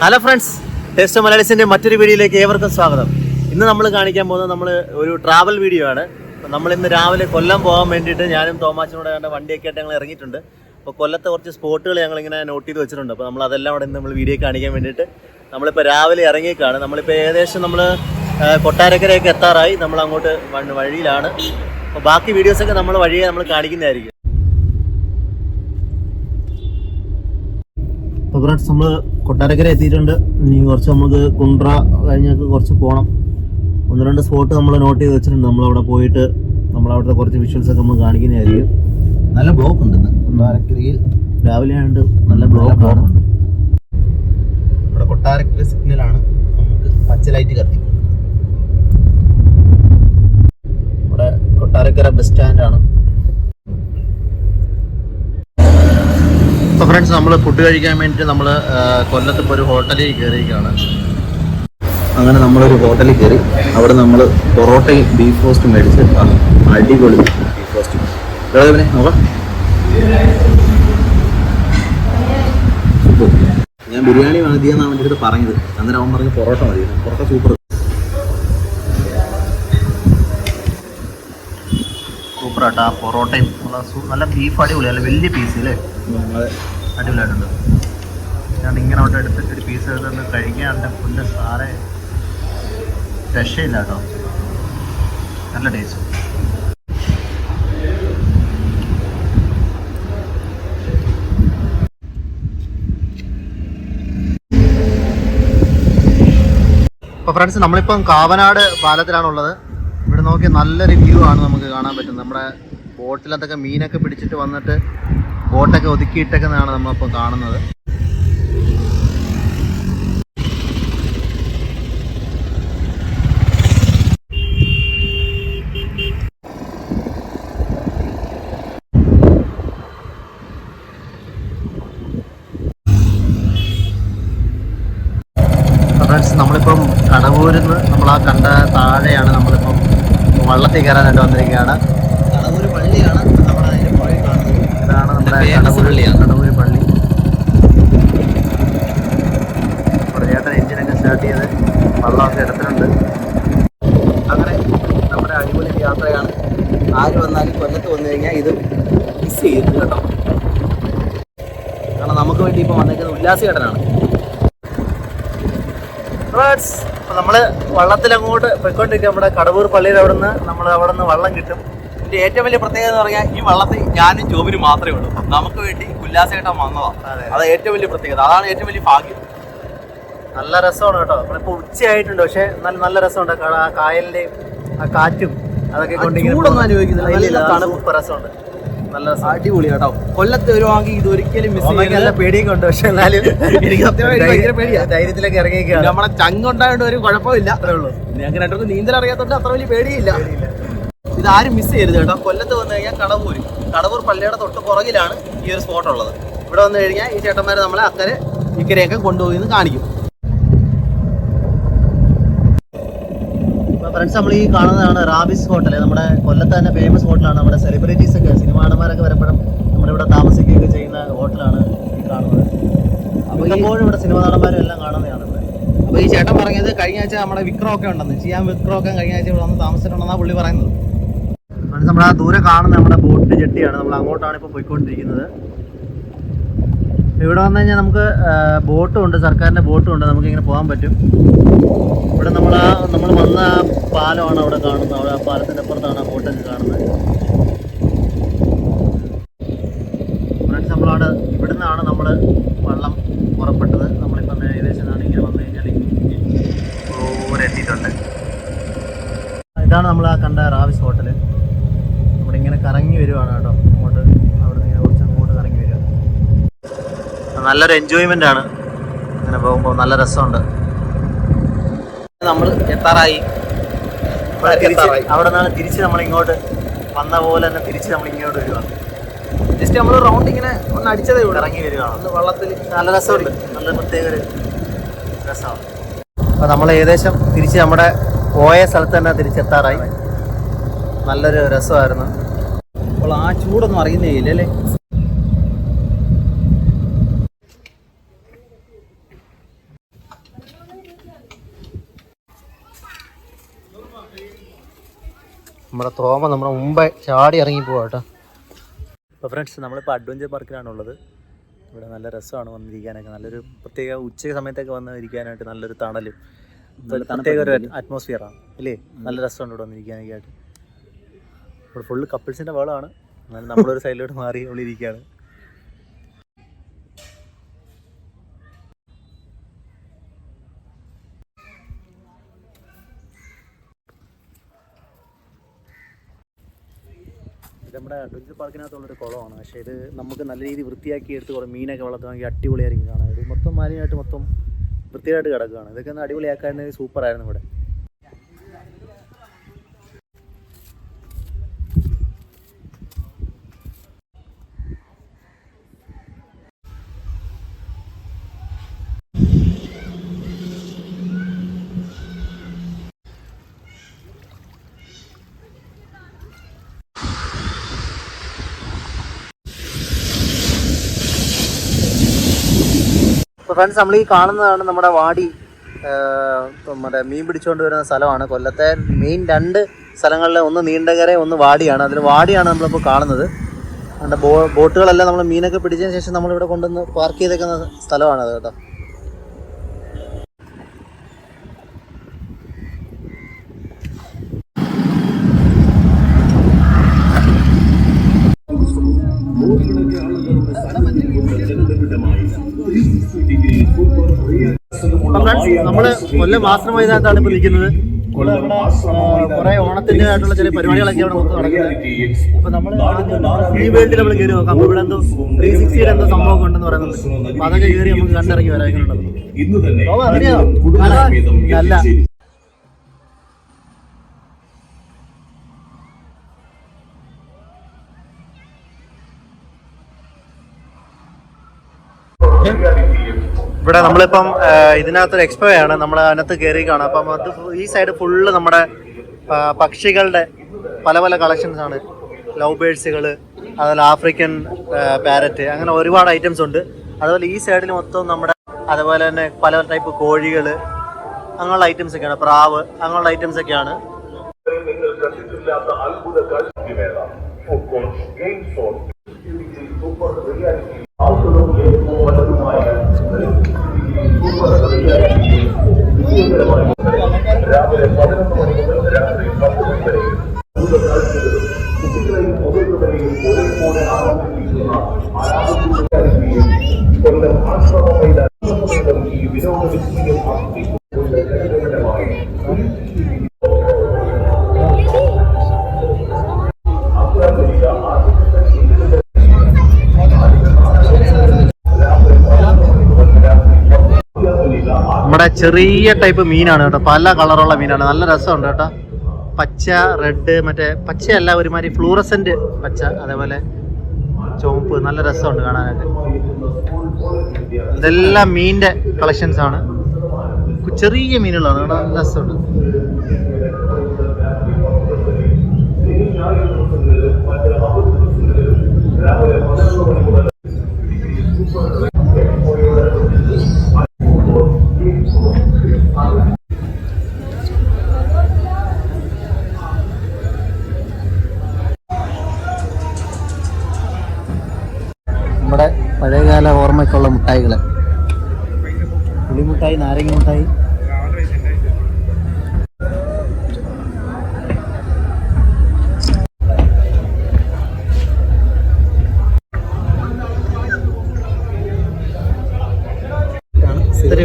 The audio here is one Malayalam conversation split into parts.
ഹലോ ഫ്രണ്ട്സ് ടേസ്റ്റ് മലയാളീസിന്റെ മറ്റൊരു വീഡിയോയിലേക്ക് ഏവർക്കും സ്വാഗതം. ഇന്ന് നമ്മൾ കാണിക്കാൻ പോകുന്നത് നമ്മൾ ഒരു ട്രാവൽ വീഡിയോ ആണ്. നമ്മൾ ഇന്ന് രാവിലെ കൊല്ലം പോകാൻ വേണ്ടിയിട്ട് ഞാനും തോമാച്ചനോട് കണ്ട വണ്ടിയൊക്കെ ആയിട്ട് ഞങ്ങൾ ഇറങ്ങിയിട്ടുണ്ട്. അപ്പോൾ കൊല്ലത്തെ കുറച്ച് സ്പോട്ടുകൾ ഞങ്ങൾ ഇങ്ങനെ നോട്ട് ചെയ്ത് വെച്ചിട്ടുണ്ട്. അപ്പോൾ നമ്മൾ അതെല്ലാം അവിടെ നമ്മൾ വീഡിയോ കാണിക്കാൻ വേണ്ടിയിട്ട് നമ്മളിപ്പോൾ രാവിലെ ഇറങ്ങിയേക്കാണ്. നമ്മളിപ്പോൾ ഏകദേശം നമ്മൾ കൊട്ടാരക്കരയൊക്കെ എത്താറായി. നമ്മൾ അങ്ങോട്ട് വഴിയിലാണ്. അപ്പോൾ ബാക്കി വീഡിയോസൊക്കെ നമ്മൾ വഴിയെ നമ്മൾ കാണിക്കുന്നതായിരിക്കും. അപ്പോൾ ഫ്രണ്ട്സ് നമ്മൾ കൊട്ടാരക്കര എത്തിയിട്ടുണ്ട്. ഇനി കുറച്ച് നമുക്ക് കുണ്ട്ര കഴിഞ്ഞൊക്കെ കുറച്ച് പോകണം ഒന്ന് രണ്ട് സ്പോട്ട് നമ്മൾ നോട്ട് ചെയ്ത് വെച്ചിട്ടുണ്ട്. നമ്മളവിടെ പോയിട്ട് നമ്മളവിടുത്തെ കുറച്ച് വിഷ്വൽസ് ഒക്കെ നമ്മൾ കാണിക്കുന്നതായിരിക്കും. നല്ല ബ്ലോക്ക് ഉണ്ട് ഇന്ന്. കൊട്ടാരക്കരയിൽ രാവിലെ ആയതുകൊണ്ട് നല്ല ബ്ലോക്ക് ഉണ്ട്. ഇവിടെ കൊട്ടാരക്കര സിഗ്നലാണ് നമുക്ക് പച്ച ലൈറ്റ് കത്തി ഇവിടെ കൊട്ടാരക്കര ബസ് സ്റ്റാൻഡാണ് അപ്പോൾ ഫ്രണ്ട്സ് നമ്മൾ ഫുഡ് കഴിക്കാൻ വേണ്ടിയിട്ട് നമ്മൾ കൊല്ലത്ത് ഇപ്പോൾ ഒരു ഹോട്ടലിൽ കയറിയിരിക്കുകയാണ് അങ്ങനെ നമ്മളൊരു ഹോട്ടലിൽ കയറി അവിടെ നമ്മൾ പൊറോട്ടയും ബീഫ് റോസ്റ്റും മേടിച്ച് അടിപൊളി ബീഫ് റോസ്റ്റും നോക്കാം. ഞാൻ ബിരിയാണി മതിയെന്നാണ് വേണ്ടിയിട്ട് പറഞ്ഞത്. അന്നേരം അവൻ പറഞ്ഞു പൊറോട്ട മതി. പൊറോട്ട സൂപ്പർ സൂപ്പറായിട്ട് ആ പൊറോട്ടയും നല്ല ബീഫ് അടിപൊളി അല്ല വലിയ പീസ് അല്ലേ അടിപൊളിയായിട്ടുണ്ട്. ഞാൻ ഇങ്ങനെ അവിടെ എടുത്തിട്ട് ഒരു പീസ് എടുത്തൊന്ന് കഴിക്കാൻ എന്റെ ഫുഡ് സാറേ രക്ഷയില്ല കേട്ടോ നല്ല ടേസ്റ്റ് അപ്പോൾ ഫ്രണ്ട്സ് നമ്മളിപ്പം കാവനാട് പാലത്തിലാണുള്ളത്. നോക്കി നല്ലൊരു വ്യൂ ആണ് നമുക്ക് കാണാൻ പറ്റുന്നത്. നമ്മുടെ ബോട്ടിലത്തൊക്കെ മീനൊക്കെ പിടിച്ചിട്ട് വന്നിട്ട് ബോട്ടൊക്കെ ഒതുക്കിയിട്ടൊക്കെയാണ് നമ്മളിപ്പോൾ കാണുന്നത് ഫ്രണ്ട്സ് നമ്മളിപ്പം കടവൂരിൽ നിന്ന് നമ്മൾ ആ കണ്ട താഴെയാണ് നമ്മളിപ്പം വള്ളത്തിൽ കയറാനായിട്ട് വന്നിരിക്കുകയാണ്. കടവൂര് പള്ളിയാണ് നമ്മുടെ അതിന്റെ പുറകിൽ കാണുന്നത്. ഇതാണ് നമ്മുടെ കടവൂർ പള്ളിയാണ്. കടവൂർ പള്ളി. ചേട്ടൻ എഞ്ചിനൊക്കെ സ്റ്റാർട്ട് ചെയ്ത് വള്ളമൊക്കെ എടുത്തിട്ടുണ്ട്. അങ്ങനെ നമ്മുടെ അടിപൊളി യാത്രയാണ്. ആര് വന്നാലും കൊല്ലത്ത് വന്നു കഴിഞ്ഞാൽ ഇത് മിസ് ചെയ്തു കേട്ടോ. കാരണം നമുക്ക് വേണ്ടി ഇപ്പം വന്നേക്കുന്നത് ഉല്ലാസേട്ടനാണ് ഫ്രണ്ട്സ് അപ്പോൾ നമ്മൾ വള്ളത്തിൽ അങ്ങോട്ട് പോയിക്കൊണ്ടിരിക്കുക നമ്മുടെ കടവൂർ പള്ളിയിൽ അവിടെ നിന്ന് നമ്മൾ അവിടെ നിന്ന് വള്ളം കിട്ടും. ഇതിന്റെ ഏറ്റവും വലിയ പ്രത്യേകത എന്ന് പറഞ്ഞാൽ ഈ വള്ളത്തിൽ ഞാനും ജോബിനും മാത്രമേ ഉള്ളൂ. നമുക്ക് വേണ്ടി ഉല്ലാസേട്ടൻ വന്നതാണ് അതെ. ഏറ്റവും വലിയ പ്രത്യേകത. അതാണ് ഏറ്റവും വലിയ ഭാഗ്യം. നല്ല രസമാണ് കേട്ടോ. നമ്മളിപ്പോൾ ഉച്ചയായിട്ടുണ്ട്. പക്ഷേ നല്ല നല്ല രസമുണ്ട്. ആ കായലിന്റെയും ആ കാറ്റും അതൊക്കെ കൊണ്ട് ഇങ്ങനെ തണുപ്പ്. രസമുണ്ട്. നല്ല അടിപൊളി കേട്ടോ. കൊല്ലത്ത് വരുവാണെങ്കിൽ ഇത് ഒരിക്കലും മിസ് നല്ല പേടിയൊക്കെ ഉണ്ട്. പക്ഷെ എന്നാലും എനിക്ക് ഭയങ്കര പേടിയാ. ധൈര്യത്തിലൊക്കെ ഇറങ്ങിയൊക്കെയാണ് നമ്മുടെ ചങ്കുണ്ടായോണ്ട് ഒരു കുഴപ്പമില്ല. അത്രേ ഉള്ളൂ. ഞങ്ങൾക്ക് രണ്ടുപേർക്കും നീന്തൽ അറിയാത്തതുകൊണ്ട് അത്ര വലിയ പേടിയില്ല. ഇത് ആരും മിസ് ചെയ്യരുത് കേട്ടോ. കൊല്ലത്ത് വന്നു കഴിഞ്ഞാൽ കടവൂര്. കടവൂർ പള്ളിയുടെ തൊട്ട് പുറകിലാണ് ഈ ഒരു സ്പോട്ട് ഉള്ളത്. ഇവിടെ വന്നു കഴിഞ്ഞാൽ ഈ ചേട്ടന്മാർ നമ്മളെ അക്കരെ ഇക്കരെയൊക്കെ കൊണ്ടുപോയി കാണിക്കും. ഫ്രണ്ട്സ് നമ്മൾ ഈ കാണുന്നതാണ് റാബിസ് ഹോട്ടൽ നമ്മുടെ കൊല്ലത്ത് തന്നെ ഫേമസ് ഹോട്ടലാണ് നമ്മുടെ സെലിബ്രിറ്റീസ് ഒക്കെ സിനിമ നടന്മാരൊക്കെ വരുമ്പോഴും നമ്മുടെ ഇവിടെ താമസിക്കുകയൊക്കെ ചെയ്യുന്ന ഹോട്ടലാണ് ഈ കാണുന്നത്. അപ്പോൾ ഇപ്പോഴും ഇവിടെ സിനിമ നടന്മാരും എല്ലാം കാണുന്നതാണ് ഇവിടെ. അപ്പോൾ ഈ ചേട്ടൻ പറഞ്ഞത് കഴിഞ്ഞ ആഴ്ച നമ്മുടെ വിക്രമൊക്കെ ഉണ്ടെന്ന്. ചെയ്യാൻ വിക്രമൊക്കെ കഴിഞ്ഞ ആഴ്ച ഇവിടെ വന്ന് താമസിച്ചിട്ടുണ്ടെന്നാണ് പുള്ളി പറയുന്നത്. ഫ്രണ്ട്സ് നമ്മൾ ആ ദൂരെ കാണുന്ന നമ്മുടെ ബോട്ട് ജെട്ടിയാണ്. നമ്മൾ അങ്ങോട്ടാണ് ഇപ്പോൾ പോയിക്കൊണ്ടിരിക്കുന്നത്. ഇവിടെ വന്നു കഴിഞ്ഞാൽ നമുക്ക് ബോട്ടും ഉണ്ട് സർക്കാരിന്റെ ബോട്ടും ഉണ്ട് നമുക്ക് ഇങ്ങനെ പോകാൻ പറ്റും. ഇവിടെ നമ്മൾ ആ നമ്മൾ വന്ന പാലമാണ് അവിടെ കാണുന്നത്. അവിടെ ആ പാലത്തിന്റെ അപ്പുറത്താണ് ആ ബോട്ടൊക്കെ കാണുന്നത് ഫ്രണ്ട്സ് നമ്മളവിടെ ഇവിടുന്നാണ് നമ്മൾ വള്ളം പുറപ്പെട്ടത് നമ്മളിപ്പം ഏകദേശം ഇതാണ് ഇങ്ങനെ വന്നു കഴിഞ്ഞാൽ ദൂരെ എത്തിയിട്ടുണ്ട് ഇതാണ് നമ്മൾ ആ കണ്ട റാവിസ് ഹോട്ടൽ ഇവിടെ ഇങ്ങനെ കറങ്ങി വരുവാണ് കേട്ടോ അങ്ങോട്ട് അവിടെ നിന്ന് ഇങ്ങനെ കുറച്ച് അങ്ങോട്ട് കറങ്ങി വരിക നല്ലൊരു എൻജോയ്മെന്റ് ആണ്. അങ്ങനെ പോകുമ്പോൾ നല്ല രസമുണ്ട്. നമ്മൾ എത്താറായി. അവിടെ നിന്നാണ് തിരിച്ച് നമ്മൾ ഇങ്ങോട്ട് വന്ന പോലെ തന്നെ തിരിച്ച് നമ്മൾ ഇങ്ങോട്ട് വരുവാണ് ജസ്റ്റ് നമ്മൾ റൗണ്ട് ഇങ്ങനെ ഒന്ന് അടിച്ചതേ ഉള്ളൂ. ഇറങ്ങി വരുവാണ് വള്ളത്തിൽ നല്ല രസമുണ്ട്. നല്ല പ്രത്യേക ഒരു രസമാണ്. അപ്പോൾ നമ്മൾ ഏകദേശം തിരിച്ച് നമ്മുടെ പോയ സ്ഥലത്ത് തന്നെ തിരിച്ചെത്താറായി. നല്ലൊരു രസമായിരുന്നു. അപ്പോൾ ആ ചൂടൊന്നും അറിയുന്നേ ഇല്ല അല്ലേ നമ്മുടെ തോമ നമ്മുടെ മുമ്പേ ചാടി ഇറങ്ങി പോവാ കേട്ടോ. അപ്പോൾ ഫ്രണ്ട്സ് നമ്മളിപ്പോൾ അഡ്വഞ്ചർ പാർക്കിലാണുള്ളത് ഇവിടെ നല്ല രസമാണ് വന്നിരിക്കാനൊക്കെ. നല്ലൊരു പ്രത്യേക ഉച്ച സമയത്തൊക്കെ വന്നിരിക്കാനായിട്ട് നല്ലൊരു തണലും. പ്രത്യേക ഒരു അറ്റ്മോസ്ഫിയറാണ് ഇല്ലേ നല്ല രസമുണ്ട് ഇവിടെ വന്നിരിക്കാനൊക്കെ ആയിട്ട്. ഇവിടെ ഫുള്ള് കപ്പിൾസിന്റെ വളമാണ് എന്നാലും നമ്മളൊരു സൈഡിലോട്ട് മാറി ഇവിടെ ഇരിക്കുകയാണ് നമ്മുടെ അഡ്വഞ്ചർ പാർക്കിനകത്തുള്ളൊരു കുളമാണ്. പക്ഷേ ഇത് നമുക്ക് നല്ല രീതിയിൽ വൃത്തിയാക്കി എടുത്ത് കുറേ മീനൊക്കെ വളർത്തുകയാണെങ്കിൽ അടിപൊളിയായിരിക്കും കാണാൻ. ഇത് മൊത്തം മാലിന്യമായിട്ട് മൊത്തം വൃത്തിയായിട്ട് കിടക്കുകയാണ് ഇതൊക്കെ ഒന്ന് അടിപൊളിയാക്കാൻ സൂപ്പറായിരുന്നു ഇവിടെ. ഫ്രണ്ട്സ് നമ്മൾ ഈ കാണുന്നതാണ് നമ്മുടെ വാടി മറ്റേ മീൻ പിടിച്ചുകൊണ്ട് വരുന്ന സ്ഥലമാണ്. കൊല്ലത്തെ മെയിൻ രണ്ട് സ്ഥലങ്ങളിൽ ഒന്ന് നീണ്ടകര ഒന്ന് വാടിയാണ്. അതിൽ വാടിയാണ് നമ്മളിപ്പോൾ കാണുന്നത്. നമ്മുടെ ബോ ബോട്ടുകളെല്ലാം നമ്മൾ മീനൊക്കെ പിടിച്ചതിന് ശേഷം നമ്മളിവിടെ കൊണ്ടുവന്ന് പാർക്ക് ചെയ്തേക്കുന്ന സ്ഥലമാണത് കേട്ടോ. കൊല്ലം മാസ്റ്റർ മൈതാനത്താണ് ഇപ്പൊ നിൽക്കുന്നത്. കുറെ ഓണത്തിന്റെതായിട്ടുള്ള ചില പരിപാടികളൊക്കെ അവിടെ മൊത്തം നടക്കുന്നത് അപ്പൊ ഈ വേൾഡിൽ നമ്മൾ കയറി നോക്കാം. ഇവിടെ എന്തോ ത്രീ സിക്സ്റ്റിയുടെ എന്തോ സംഭവം ഉണ്ടെന്ന് പറയുന്നുണ്ട്. അപ്പൊ അതൊക്കെ കയറി നമുക്ക് കണ്ടിറങ്ങി വരാനുള്ളത് അല്ല. ഇവിടെ നമ്മളിപ്പം ഇതിനകത്തൊരു എക്സ്പോ ആണ്. നമ്മൾ അതിനകത്ത് കയറി കാണാം. അപ്പം അത് ഈ സൈഡ് ഫുള്ള് നമ്മുടെ പക്ഷികളുടെ പല പല കളക്ഷൻസ് ആണ്. ലവ് ബേഡ്സുകൾ അതുപോലെ ആഫ്രിക്കൻ പാരറ്റ് അങ്ങനെ ഒരുപാട് ഐറ്റംസ് ഉണ്ട്. അതുപോലെ ഈ സൈഡിൽ മൊത്തം നമ്മുടെ അതുപോലെ തന്നെ പല ടൈപ്പ് കോഴികൾ അങ്ങനെയുള്ള ഐറ്റംസ് ഒക്കെയാണ്. പ്രാവ് അങ്ങനെയുള്ള ഐറ്റംസ് ഒക്കെയാണ്. സൂപ്പർ റിയാലിറ്റി വിജയകരമായി രാവിലെ മണി മുതൽ രാത്രി പത്ത് മണി വരെ അത്ഭുത കാഴ്ചകളും കുട്ടികളെയും മുതിർന്നവരെയും ഒരേപോലെ ആനന്ദിപ്പിക്കുന്ന ആരാധന കൊല്ലം ആശ്രമ മൈതാനം ഈ വിനോദ വിസ്മയം ചെറിയ ടൈപ്പ് മീനാണ് കേട്ടോ. പല കളറുള്ള മീനാണ്. നല്ല രസമുണ്ട് കേട്ടോ. പച്ച റെഡ് മറ്റേ പച്ചയല്ല ഒരുമാതിരി ഫ്ലൂറസെന്റ് പച്ച അതേപോലെ ചുവപ്പ്. നല്ല രസമുണ്ട് കാണാനായിട്ട്. ഇതെല്ലാം മീനിന്റെ കളക്ഷൻസ് ആണ്. ചെറിയ മീനുകളാണ്. നല്ല രസമുണ്ട്. മിഠായികൾ പുളിമിഠായി നാരങ്ങ മിഠായി.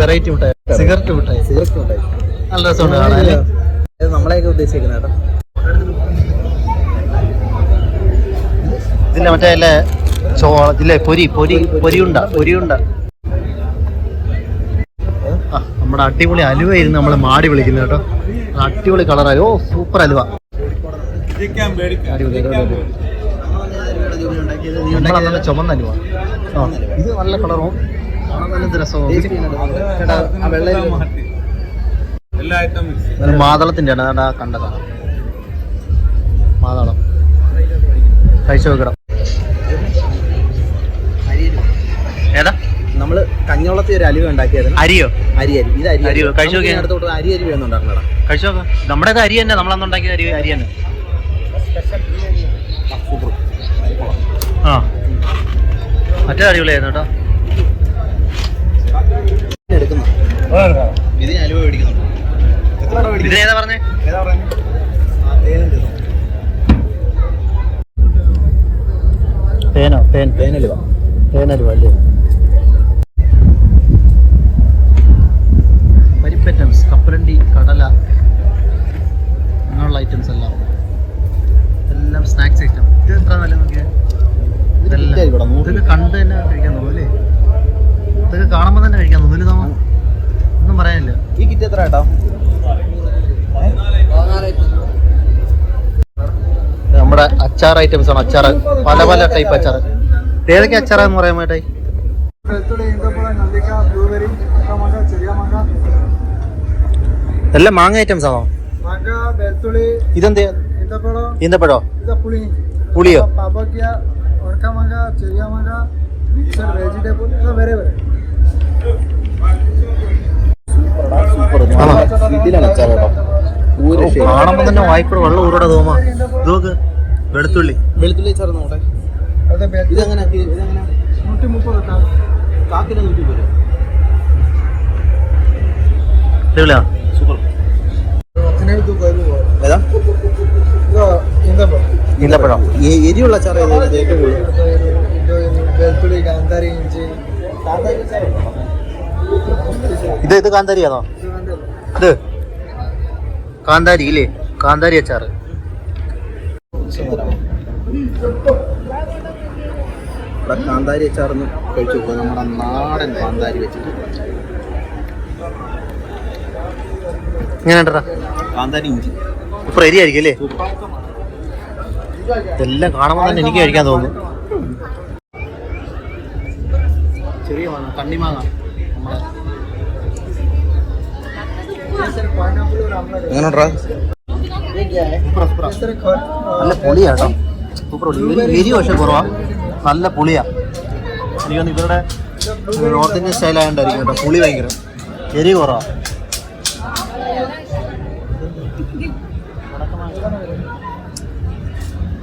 വെറൈറ്റി മിഠായി. സിഗരറ്റ് മിഠായി. സിഗരറ്റ് ഉണ്ടായി നല്ല രസമുണ്ട് കാണാൻ നമ്മളെയൊക്കെ ഉദ്ദേശിക്കുന്നത് കേട്ടോ. ഇതിന്റെ മറ്റേ അല്ലേ ചോ ഇതില്ലേ പൊരി പൊരി പൊരിയുണ്ട പൊരിയുണ്ട. നമ്മുടെ അടിപൊളി അലുവ ഇരുന്ന് നമ്മളെ മാടി വിളിക്കുന്നത് കേട്ടോ. അടിപൊളി കളറായി ഓ സൂപ്പർ അലുവ. നമ്മളെ ചുമന്ന അലുവ. ആ ഇത് നല്ല കളറും നല്ല രസവും. മാതളത്തിന്റെ ആണ്. അതാ കണ്ടതാ മാതളം. കഴിച്ചു നോക്കണം ഏതാ? നമ്മൾ കഞ്ഞോളത്തി ഒരു അലിവ ഉണ്ടാക്കിയായിരുന്നു. അരിയോ? അരി അരി ഇത് അരി അരിയോ? കഴിച്ചു നോക്കിയേ. അടുത്തോട്ട് അരി അരി വേണമെന്നുണ്ടായിരുന്നടാ കഴിച്ചു നോക്കാം. നമ്മുടെ അരി തന്നെ നമ്മൾ ഉണ്ടാക്കിയ അരി അരി തന്നെ. ആ മറ്റേ അടിപൊളിയായിരുന്നു കേട്ടോ. എടുക്കുന്ന ഇത് ഞാൻ അലുവ മേടിക്കുന്നുണ്ട്? ഇതിനേതാ പറഞ്ഞേ? ഏതാ പറഞ്ഞേ. തേനോ? തേൻ. തേനലുവ. തേനലുവ അല്ലേ? കാണുമ്പോൾ തന്നെ ഒന്നും പറയാനില്ല. ഈ കിറ്റ് നമ്മുടെ അച്ചാർ ഐറ്റംസ് ആണ് അച്ചാർ പല പല ടൈപ്പ് അച്ചാർ ഏതൊക്കെ അച്ചാറാന്ന് പറയാൻ വേണ്ടേ എല്ലാം മാങ്ങ ഐറ്റംസ് ആണോ? ഇതെന്താ? ഈന്തപ്പഴോ പുളിയോ? പാപ്പയ്ക്ക കാണുമ്പോ തന്നെ വായ്പ വെള്ളം ഊരോടെ തോമാ നോക്ക് വെളുത്തുള്ളി. വെളുത്തുള്ളി ചേർന്ന് ഇതെങ്ങനെ? സൂപ്പർ. ഏതാ? ഈന്തപ്പഴം എരിയുള്ള അച്ചാർ ഇത് ഇത് കാന്താരിയാണോ? ഇത്. കാന്താരി ഇല്ലേ? കാന്താരി അച്ചാർ ഇവിടെ കാന്താരി അച്ചാർന്ന് കഴിച്ചു നോക്കുക നമ്മുടെ നാടൻ കാന്താരി വെച്ചിട്ട്. ഇങ്ങനെ കാന്താരി ഇഞ്ചി. ഇപ്പൊ എരിയായിരിക്കും അല്ലേ? ഇതെല്ലാം കാണുമ്പോൾ തന്നെ എനിക്ക് കഴിക്കാൻ തോന്നുന്നു ചെറിയ മാങ്ങ കണ്ണിമാങ്ങ എങ്ങനെയുണ്ടാ? നല്ല പൊളിയാട്ടോ സൂപ്പർ പൊളി. എരി പക്ഷെ കുറവാ. നല്ല പുളിയാ. എനിക്ക് തോന്നുന്നു ഇവരുടെ നോർത്ത് ഇന്ത്യൻ സ്റ്റൈലായോണ്ടായിരിക്കും കേട്ടോ. പുളി ഭയങ്കര. എരി കുറവാ.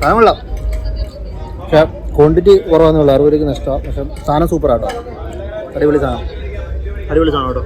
സാധനം കൊള്ളാം പക്ഷേ ക്വാണ്ടിറ്റി കുറവാന്നേ ഉള്ളൂ. അറുപത് രൂപയ്ക്ക് നഷ്ടമാണ് പക്ഷെ സാധനം സൂപ്പറാട്ടോ അടിപൊളി സാധനം. അടിപൊളി സാധനം കേട്ടോ.